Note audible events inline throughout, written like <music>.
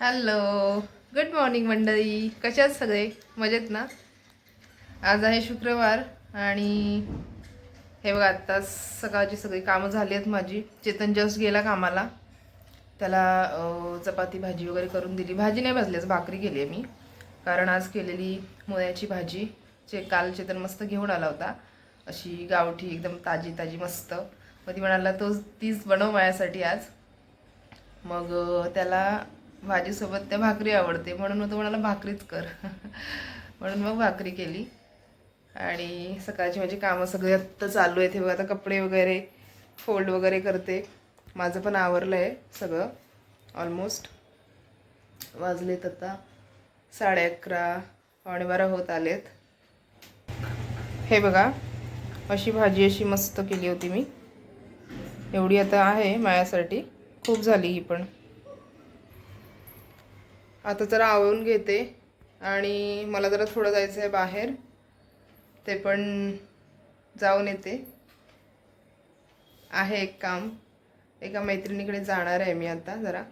Hello. Good morning मंडळी. कशा आहेत सगळे? मजेत ना? आज आहे शुक्रवार आणि हे बघा आत्ता सकाळची सगळी कामं झाली आहेत माझी. चेतन जस्ट गेला कामाला. त्याला चपाती भाजी वगैरे करून दिली. भाजी नाही भाजली आज भाकरी केली आहे मी. कारण आज केलेली मुळ्याची भाजी जे काल चेतन मस्त घेऊन आला होता. अशी गावठी एकदम ताजी ताजी मस्त. मग ती म्हणाला तो तीच बनव माझ्यासाठी आज. मग त्याला भाजीसोबत त्या भाकरी आवडते म्हणून मग तो म्हणाला भाकरीच कर. <laughs> म्हणून मग भाकरी केली. आणि सकाळची माझी कामं सगळी आत्ता चालू आहेत. हे बघा आता कपडे वगैरे फोल्ड वगैरे करते. माझं पण आवरलं आहे सगळं ऑलमोस्ट वाजलेत आता साडे अकरा पावणे बारा होत आलेत. हे बघा अशी भाजी अशी मस्त केली होती मी. एवढी आता आहे माझ्यासाठी. खूप झाली ही पण. आता जरा आवळून घेते आणि मला जरा थोडं जायचं आहे बाहेर. ते पण जाऊन येते. आहे एक काम. एका मैत्रिणीकडे जाणार आहे मी आता जरा.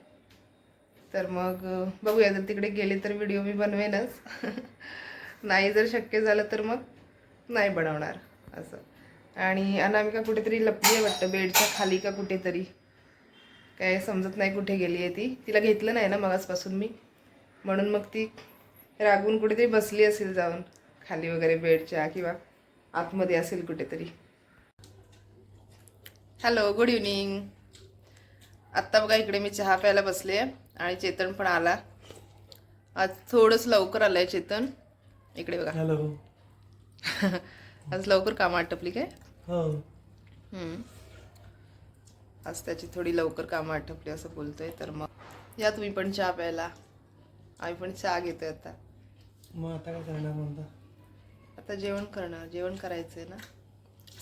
तर मग बघूया. जर तिकडे गेले तर व्हिडिओ मी बनवेनच. <laughs> नाही जर शक्य झालं तर मग नाही बनवणार. असं. आणि अनामिका कुठेतरी लपली आहे वाटतं. बेडच्या खाली का कुठेतरी. काय समजत नाही कुठे गेली आहे ती. तिला घेतलं नाही ना मगासपासून मी. म्हणून मग ती रागून कुठेतरी बसली असेल जाऊन खाली वगैरे बेडच्या किंवा आतमध्ये असेल कुठेतरी. हॅलो गुड इव्हनिंग आत्ता बघा इकडे मी चहा प्यायला बसले आणि चेतन पण आला. आज थोडंसं लवकर आलं आहे चेतन. इकडे बघा. हॅलो <laughs> आज लवकर कामं आटपली काय? हो. आज त्याची थोडी लवकर कामं आटपली असं बोलतोय तर मग या तुम्ही पण चहा प्यायला. आम्ही पण चहा घेतोय आता. मग आता काय करणार म्हणता? आता जेवण करणार जेवण करायचंय ना.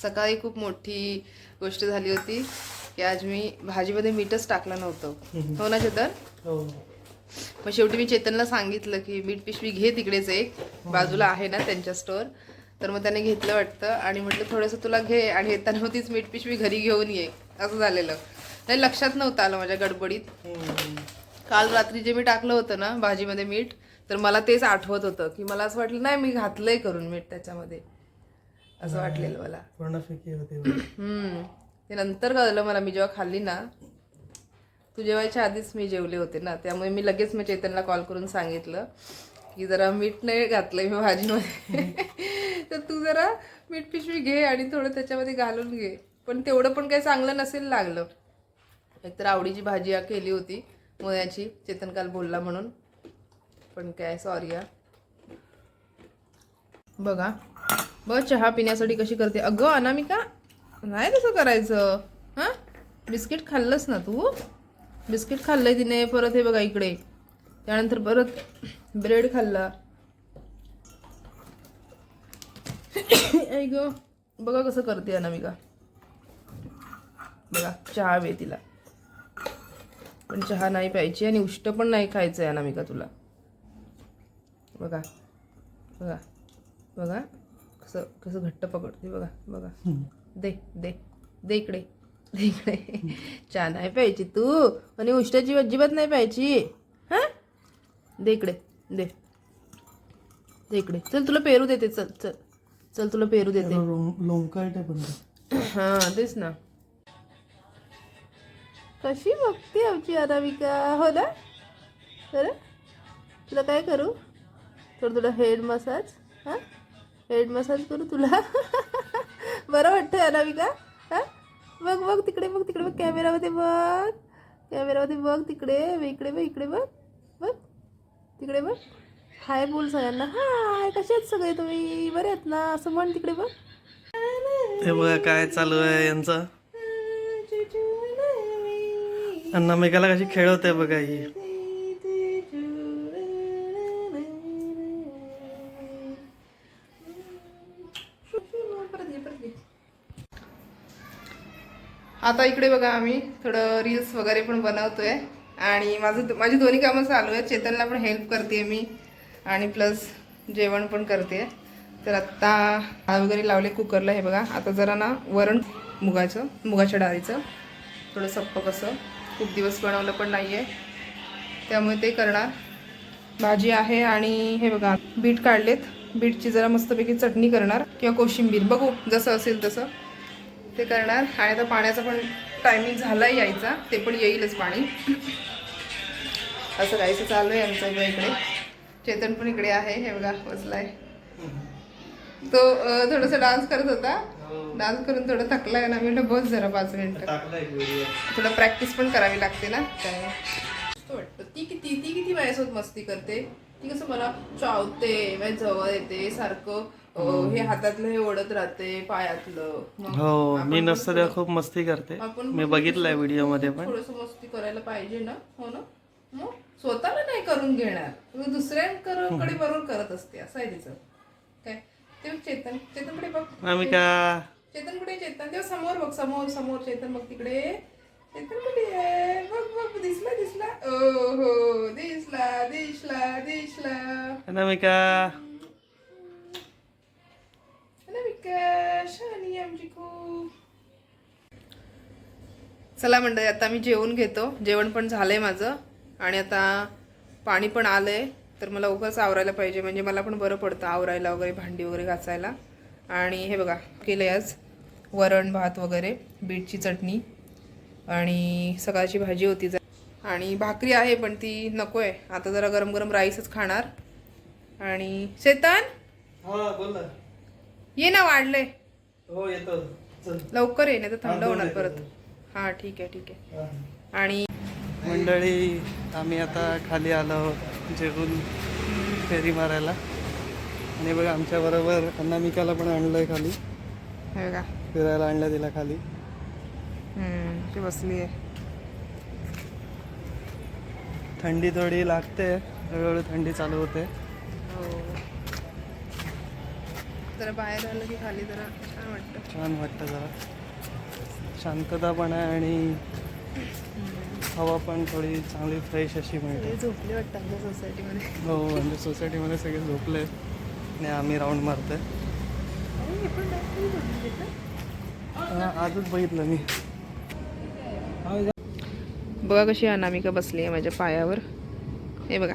सकाळी खूप मोठी गोष्ट झाली होती की आज मी भाजीमध्ये मीठच टाकलं नव्हतं. हो ना चेतन? हो. मग शेवटी मी चेतनला सांगितलं की मीठ पिशवी घे तिकडेच एक. बाजूला आहे ना त्यांच्या स्टोअर तर मग त्याने घेतलं वाटतं आणि म्हटलं थोडंसं तुला घे आणि येताना तीच मीठ पिशवी घरी घेऊन ये. असं झालेलं. नाही लक्षात नव्हतं आलं माझ्या गडबडीत. काल रात्री जे मी टाकलं होतं ना भाजीमध्ये मीठ तर मला तेच आठवत होतं की मला असं वाटलं नाही मी घातलंय करून मीठ त्याच्यामध्ये. असं वाटलेलं मला. पूर्ण फिकी होते. <clears throat> हम्म. ते नंतर कळलं मला मी जेव्हा खाल्ली ना तू जेवायच्या आधीच मी जेवले होते ना त्यामुळे मी लगेच मी चेतनला कॉल करून सांगितलं की जरा मीठ नाही घातलंय मी भाजीमध्ये. <laughs> तर तू जरा मीठ पिशवी घे आणि थोडं त्याच्यामध्ये घालून घे. पण तेवढं पण काही चांगलं नसेल लागलं. एकतर आवडीची भाजी केली होती. मुळ्याची चेतन काल बोलला म्हणून. पण काय सॉरी या बघा. बघ चहा पिण्यासाठी कशी करते. अगं अनामिका नाही तसं करायचं. हां? बिस्किट खाल्लंस ना तू? बिस्किट खाल्लंय तिने परत हे बघा इकडे. त्यानंतर परत ब्रेड खाल्ला. ऐ ग बघा कसं करते अनामिका. बघा चहा हवे तिला. पण चहा नाही प्यायची आणि उष्ट पण नाही खायचं आहे अनामिका तुला. बघा बघा बघा कसं कसं घट्ट पकडते बघा बघा. दे दे दे इकडे दे इकडे. चहा नाही प्यायची तू आणि उष्टाची अजिबात नाही प्यायची. हां? दे इकडे दे. दे इकडे. चल तुला पेरू देते चल चल. चल तुला पेरू देते. त्याला लों- लोंबकळते पण. हां तेच ना. कशी बघते आमची अनामिका? हो ना? तर तुला काय करू? तर तुला हेड मसाज. हां? हेड मसाज करू तुला? बरं वाटतं अनामिका? हां? बघ बघ तिकडे बघ तिकडे बघ कॅमेरामध्ये बघ. कॅमेरामध्ये बघ तिकडे इकडे बघ इकडे बघ. बघ. तिकडे बघ. हाय बोल सगळ्यांना. हाय कसे आहेत सगळे तुम्ही? बरे आहेत ना? असं म्हण तिकडे बघ. हे बघा काय चालू आहे यांचं? अन्नामिकाला कशी खेळवते बघा ही. आता इकडे बघा आम्ही थोडं रील्स वगैरे पण बनवतोय. आणि माझं माझी दोन्ही कामं चालू आहेत. चेतनला पण हेल्प करते मी. आणि प्लस जेवण पण करते तर आत्ता डाळ वगैरे लावले कुकरला हे बघा. आता जरा ना वरण मुगाचं मुगाच्या डाळीचं. थोडं सप्प कसं. खूप दिवस बनवलं पण नाही आहे त्यामुळे ते करणार. भाजी आहे आणि हे बघा बीट काढलेत. बीटची जरा मस्तपैकी चटणी करणार किंवा कोशिंबीर. बघू जसं असेल तसं ते करणार. आणि आता पाण्याचा पण टायमिंग झाला यायचा. ते पण येईलच पाणी. असं राहायचं चालू आहे आमचं इकडे इकडे. चेतन पण इकडे आहे. हे बघा बसलाय. तो थोडासा डान्स करत होता. डान्स करून थोडं थकलाय ना मी म्हटलं बस जरा पाच मिनिटं. थोडं प्रॅक्टिस पण करावी लागते ना. काय? वाटतं. ती किती ती किती माझ्यासोबत मस्ती करते? ती कसं मला चावते माझ्या जवळ येते सारखं अं, हे. हातातलं हे ओढत राहते पायातलं. हो मी नसतं तेव्हा खूप मस्ती करते. आपण मी बघितलंय व्हिडिओमध्ये पण. थोडस मस्ती करायला पाहिजे ना? हो ना? मग स्वतःला नाही करून घेणार. दुसऱ्यांकडे बरोबर करत असते असं आहे तिचं. काय? ते चेतन चेतनकडे बघ? आम्ही का चेतन कुठे आहे चेतन? तेव्हा समोर बघ समोर समोर चेतन बघ तिकडे. चेतन कुठे आहे? बघ बघ दिसला दिसला. ओ हो दिसला दिसला दिसला. अनामिका. अनामिका आमची खूप. चला मंडळी आता मी जेवून घेतो. जेवण पण झालंय माझं. आणि आता पाणी पण आलंय. तर मला उगाच आवरायला पाहिजे. म्हणजे मला पण बरं पडतं आवरायला वगैरे भांडी वगैरे घासायला. आणि हे बघा केलंय आज वरण भात वगैरे बीटची चटणी आणि सकाळची भाजी होती जरा. आणि भाकरी आहे पण ती नको आहे आता जरा गरम गरम राईसच खाणार. आणि शेतन! हा बोल ना. ये ना वाढलंय. हो येतो. चल. लवकर ये नाही तर थंड होणार परत. हा ठीक आहे ठीक आहे. आणि मंडळी आम्ही आता खाली आलो जेवून फेरी मारायला. आणि बघा आमच्या बरोबर अनामिकाला पण आणलंय खाली. हे बघा फिरायला आणलं तिला खाली. ती बसली आहे. थंडी थोडी लागते हळूहळू थंडी चालू होते. हो. जरा बाहेर आलं की खाली जरा छान वाटतं. छान वाटतं जरा. शांतता पण आहे आणि हवा पण थोडी चांगली फ्रेश अशी मिळते. झोपले वाटतं आमच्या सोसायटीमध्ये हो म्हणजे सोसायटीमध्ये सगळे झोपले आणि आम्ही राऊंड मारतोय. आजच बघितलं मी. बघा कशी अनामिका बसली आहे माझ्या पायावर. हे बघा.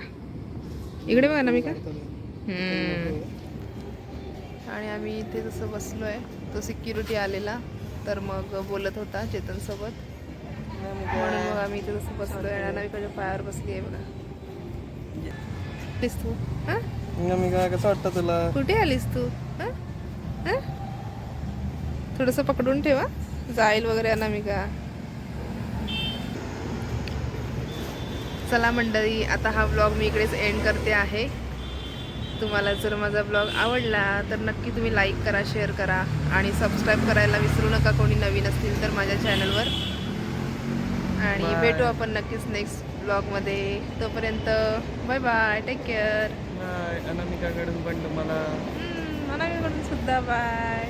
इकडे बघा अनामिका. हम्म. आणि आम्ही इथे जसं बसलो आहे तो सिक्युरिटी आलेला तर मग बोलत होता चेतनसोबत म्हणून मग आम्ही इथे जसं बसलोय आणि अनामिकाच्या पायावर बसली आहे बघा. आलीस तू हा? मी काय कसं वाटतं तुला? कुठे आलीस तू? हा? हा? थोडंसं पकडून ठेवा. जाईल वगैरे अनामिका चला मंडळी आता हा ब्लॉग मी इकडेच एंड करते आहे. तुम्हाला जर माझा ब्लॉग आवडला तर नक्की तुम्ही लाईक करा शेअर करा आणि सबस्क्राईब करायला विसरू नका कोणी नवीन असतील तर माझ्या चॅनलवर आणि. भेटू आपण नक्कीच नेक्स्ट ब्लॉगमध्ये तोपर्यंत बाय बाय टेक केअर अनामिकाकडून पण तुम्हाला मनाकडून सुद्धा बाय